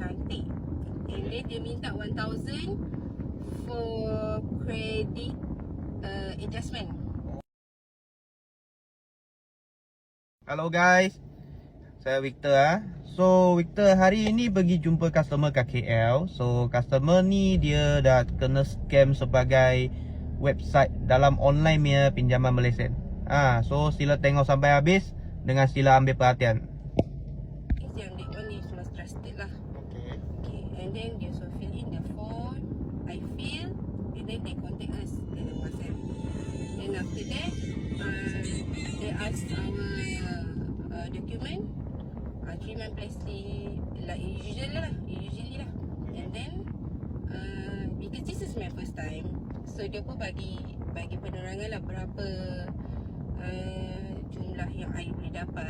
cantik And then dia minta 1000 For credit uh, adjustment Hello guys. Saya Victor ah. So Victor hari ini pergi jumpa customer kat KL. So customer ni dia dah kena scam sebagai website dalam online punya pinjaman Malaysia. Ah, so sila tengok sampai habis dengan sila ambil perhatian. And then they also fill in the form. I fill, and then they contact us at the WhatsApp. Then after that, uh, they ask our uh, document, uh, three month pay slip, like usual lah, usually lah. And then, uh, because this is my first time, so dia pun bagi bagi penerangan lah berapa uh, jumlah yang I boleh dapat and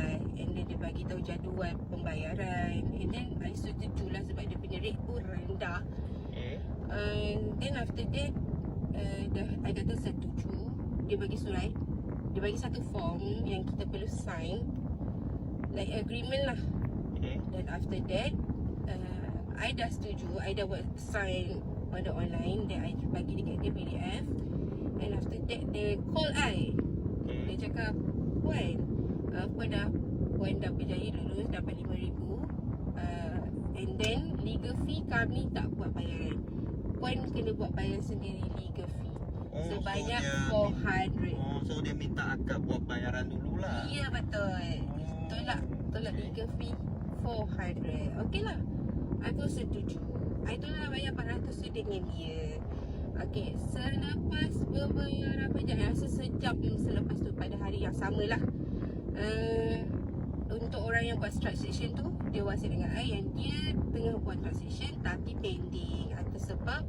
bagi tahu jadual pembayaran. And then I setuju lah sebab dia punya rate pun rendah. Okay. and then after that uh, dah I kata setuju dia bagi surat. Dia bagi satu form yang kita perlu sign. Like agreement lah. Okay. then after that uh, I dah setuju. I dah buat sign on the online. Then I bagi dekat dia PDF and after that they call I. Dia cakap Puan uh, Puan dah Puan dah berjaya lulus Dapat RM5,000 uh, And then Legal fee kami tak buat bayaran. Puan kena buat bayar sendiri Legal fee. Oh, Sebanyak so dia, 400 Oh, so dia minta akak buat bayaran dulu lah. Ya betul. Tolak Tolak legal fee 400 Okay lah. Aku setuju. I tolak bayar 400 tu dengan dia. Okay Selepas pembayaran pajak Rasa sejam selepas tu Pada hari yang sama lah uh, orang yang buat transaction tu Dia whatsapp dengan I Yang dia tengah buat transaction Tapi pending. Atau sebab